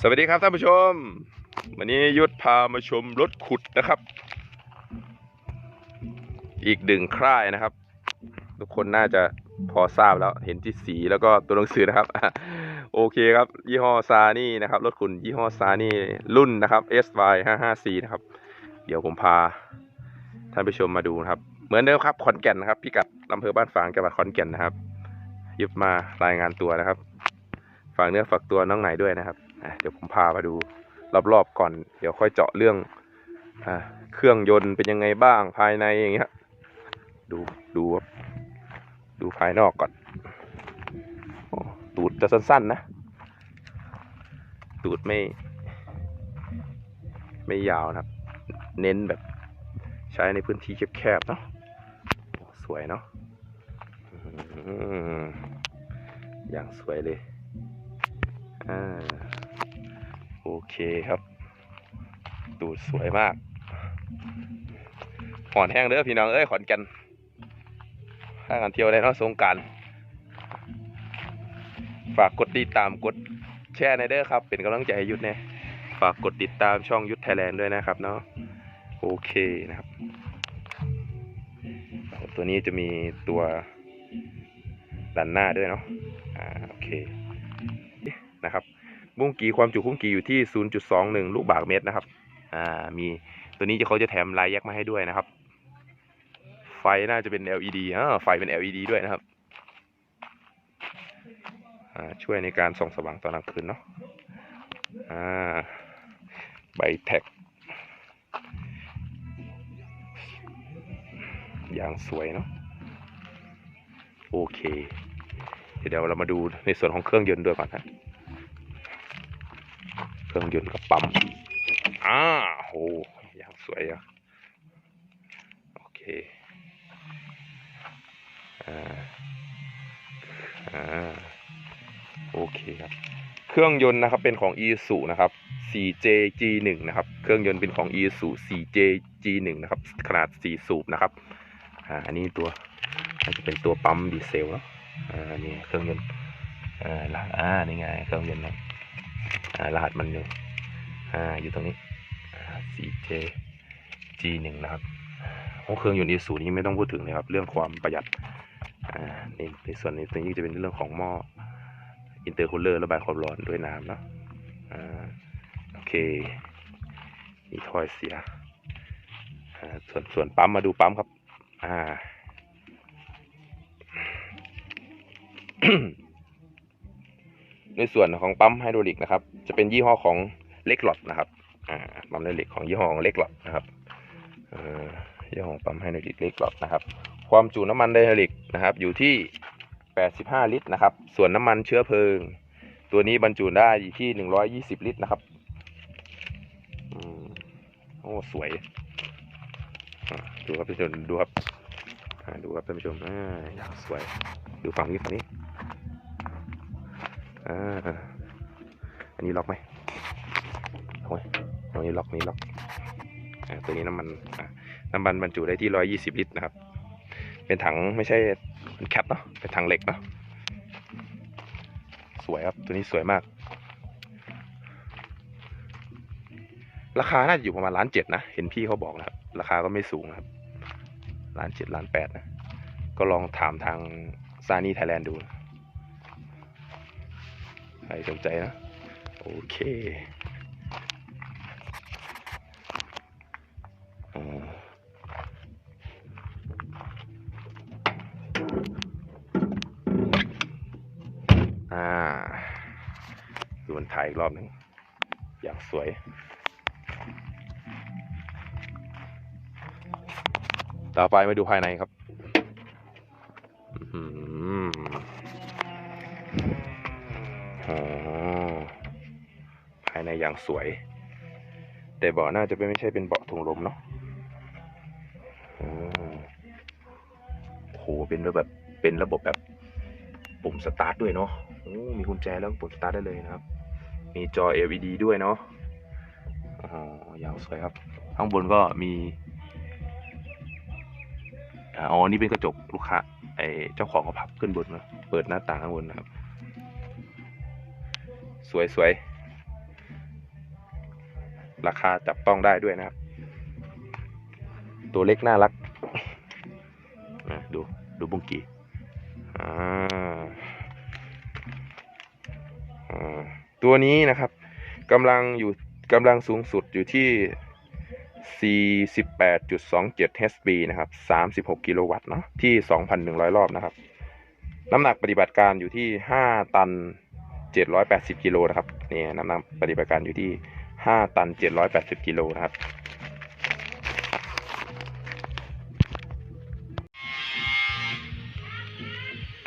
สวัสดีครับท่านผู้ชม วันนี้ยุทธพามาชมรถขุดนะครับ อีกหนึ่งค่ายนะครับ ทุกคนน่าจะพอทราบแล้วเห็นที่สีแล้วก็ตัวหนังสือนะครับ โอเคครับ ยี่ห้อซานี่นะครับ รถขุดยี่ห้อซานี่รุ่นนะครับ SY 5 5 c นะครับ เดี๋ยวผมพาท่านผู้ชมมาดูนะครับ เหมือนเดิมครับขอนแก่นนะครับพิกัดอำเภอบ้านฝางจังหวัดขอนแก่นนะครับยุบมารายงานตัวนะครับ ฝากเนื้อฝากตัวน้องไหนด้วยนะครับเดี๋ยวผมพามาดูรอบๆก่อน เดี๋ยวค่อยเจาะเรื่องอเครื่องยนต์เป็นยังไงบ้างภายในอย่างเงี้ย ดูดูดูภายนอกก่อนอตูดจะสั้นๆนะ ตูดไม่ ไม่ยาวนะครับ เน้นแบบใช้ในพื้นที่แคบๆเนาะสวยเนาะอย่างสวยเลย อ่าโอเคครับตูดสวยมากหอนแห้งเด้อพี่น้องเอ้ยขอนก่นถ้ากันเที่ยวได้เนาะสงการฝากกดติดตามกดแชร์ในเด้อครับ เป็นกำลังใจให้ยุทธเนี่ยฝากกดติดตามช่องยุทธไทยแลนด์ด้วยนะครับเนาะโอเคนะครับ ตัวนี้จะมีตัวดันหน้าด้วยเนาะอ่าโอเค นะครับบุ้งกีความจุคุ้งกีอยู่ที่ 0.21 ลูกบาศก์เมตรนะครับ อ่า มีตัวนี้จะเขาจะแถมลายแยกมาให้ด้วยนะครับ ไฟน่าจะเป็น LED อ่าไฟเป็น LED ด้วยนะครับ อ่า ช่วยในการส่องสว่างตอนกลางคืนเนาะ อ่า ใบแท็ก อย่างสวยเนาะ โอเค เดี๋ยวเรามาดูในส่วนของเครื่องยนต์ด้วยก่อนนะ เครื่องยนต์กับปั๊มอ่าโหอย่างสวยอะโอเคอ่าอ่าโอเคครับ เครื่องยนต์นะครับเป็นของ e s u นะครับ 4JG1 นะครับ เครื่องยนต์เป็นของ e s u 4JG1 นะครับ ขนาด 4 สูบนะครับอ่าอันนี้ตัวน่าจะเป็นตัวปั๊มดีเซลเนาะอ่านี่เครื่องยนต์อ่าละอ่านี่ไงเครื่องยนต์นะ รหัสมันอยู่อ่าอยู่ตรงนี้ 4J G1 นะครับโอ้เครื่องยนต์อีสูนี้ไม่ต้องพูดถึงเลยครับ เรื่องความประหยัดอ่ในในส่วนนี้ตัวนี้จะเป็นเรื่องของหม้ออินเตอร์คูลเลอร์ระบายความร้อนด้วยน้ำเนาะโอเคมีถ้อยเสียส่วนส่วนปั๊มมาดูปั๊มครับ อ่า ในส่วนของปั๊มไฮดรอลิกนะครับ จะเป็นยี่ห้อของเล็กหลอดนะครับปั๊มไฮดรอลิกของยี่ห้อของเล็กหลอดนะครับยี่ห้อของปั๊มไฮดรอลิกเล็กหลอดนะครับ ความจุน้ำมันไฮดรอลิกนะครับ อยู่ที่ 85 ลิตรนะครับ ส่วนน้ำมันเชื้อเพลิง ตัวนี้บรรจุได้ที่ 120 ลิตรนะครับโอ้สวยดูครับท่านผู้ชมดูครับดูครับท่านผู้ชมอ่าสวย ดูฝั่งนี้ฝั่งนี้ อ่าอันนี้ล็อกไหมโอ้ยตรงนี้ล็อกนี้ล็อกอ่าตัวนี้น้ำมันอ่าน้ำมันบรรจุได้ที่ร้อยยี่สิบลิตรนะครับ เป็นถังไม่ใช่เป็นแคปเนาะเป็นถังเหล็กเนาะสวยครับ ตัวนี้สวยมาก ราคาน่าจะอยู่ประมาณล้านเจ็ดนะ เห็นพี่เขาบอกนะครับ ราคาก็ไม่สูงนะครับล้านเจ็ดล้านแปดนะ ก็ลองถามทางซานี่ไทยแลนด์ดู รสนใจนะ โอเคอ่าดูมันถ่ายอีกรอบหนึ่งอย่างสวยต่อไปมาดูภายในครับ อื้อหืออ๋อ ภายในอย่างสวย แต่เบาะน่าจะเป็นไม่ใช่เป็นเบาะถุงลมเนาะอืมโหเป็นแบบเป็นระบบแบบปุ่มสตาร์ทด้วยเนาะมีกุญแจแล้วก็ปุ่มสตาร์ทได้เลยนะครับ มีจอ LED ด้วยเนาะอ๋อยาวสวยครับ ข้างบนก็มีอ๋อนี่เป็นกระจกลูกค้าไอเจ้าของเขาพับขึ้นบนนะเปิดหน้าต่างข้างบนนะครับ สวยสวยราคาจับต้องได้ด้วยนะครับ ตัวเล็กน่ารักนะดู ดูบุ้งกีตัวนี้นะครับกำลังอยู่กำลังสูงสุดอยู่ที่48.27 hp นะครับ 36 กิโลวัตต์เนาะที่ 2,100 รอบนะครับ น้ำหนักปฏิบัติการอยู่ที่ 5 ตัน 780กิโลนะครับนี่น้ำหนักปฏิบัติการอยู่ที่ 5 ตัน 780กิโลนะครับ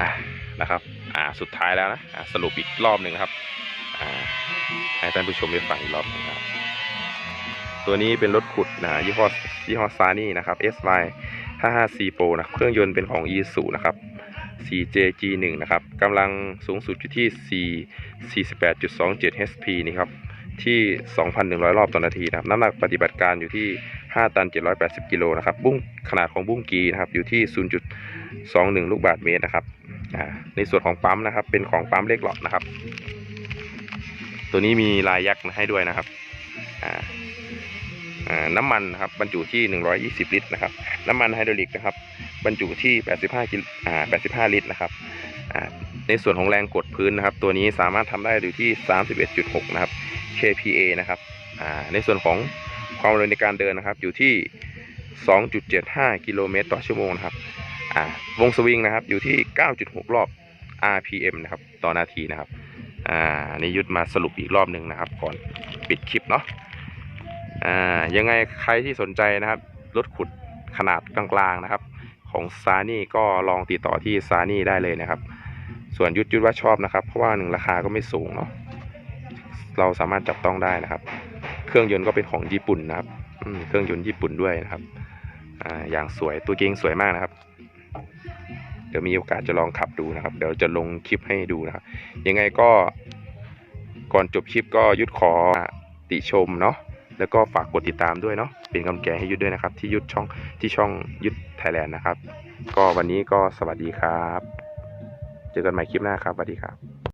อะนะครับอ่าสุดท้ายแล้วนะอ่าสรุปอีกรอบหนึ่งนะครับอ่าให้ท่านผู้ชมได้ฟังอีกรอบนึงนะครับ ตัวนี้เป็นรถขุดนะยี่ห้อยี่ห้อซานี่นะครับ SY 55 C Pro นะเครื่องยนต์เป็นของ e s u นะครับ 4JG1 นะครับกำลังสูงสุดอยู่ที่ 4 48.27 HP นี่ครับที่ 2,100 รอบต่อนาทีนะครับน้ำหนักปฏิบัติการอยู่ที่ 5 ตัน 780 กิโลนะครับบุ้งขนาดของบุ้งกีนะครับอยู่ที่ 0.21 ลูกบาศก์เมตรนะครับในส่วนของปั๊มนะครับเป็นของปั๊มเล็กหลอดนะครับ ตัวนี้มีลายยักษ์ให้ด้วยนะครับอ่า น้ำมันนะครับบรรจุที่ 120 ลิตรนะครับน้ำมันไฮดรอลิกนะครับบรรจุที่ 85กิโลอ่า85 ลิตรนะครับในส่วนของแรงกดพื้นนะครับ ตัวนี้สามารถทำได้อยู่ที่ 31.6 นะครับ kPa นะครับในส่วนของความเร็วในการเดินนะครับอยู่ที่ 2.75 กิโลเมตรต่อชั่วโมงนะครับวงสวิงนะครับอยู่ที่ 9.6 รอบ RPM นะครับต่อนาทีนะครับอ่านี่ยุดมาสรุปอีกรอบหนึ่งนะครับก่อนปิดคลิปเนาะ อ่ายังไงใครที่สนใจนะครับรถขุดขนาดกลางๆนะครับ ของซานี่ก็ลองติดต่อที่ซานี่ได้เลยนะครับ ส่วนยุดยุดว่าชอบนะครับ เพราะว่าหนึ่งราคาก็ไม่สูงเนาะเราสามารถจับต้องได้นะครับ เครื่องยนต์ก็เป็นของญี่ปุ่นนะครับอืเครื่องยนต์ญี่ปุ่นด้วยนะครับออย่างสวยตัวเก่งสวยมากนะครับ เดี๋ยวมีโอกาสจะลองขับดูนะครับ เดี๋ยวจะลงคลิปให้ดูนะครับ ยังไงก็ก่อนจบคลิปก็ยุดขอติชมเนาะ แล้วก็ฝากกดติดตามด้วยเนาะเป็นกำลังใจให้ยุดด้วยนะครับ ที่ยุดช่องที่ช่องยุดไทยแลนด์นะครับ ก็วันนี้ก็สวัสดีครับ เจอกันใหม่คลิปหน้าครับสวัสดีครับ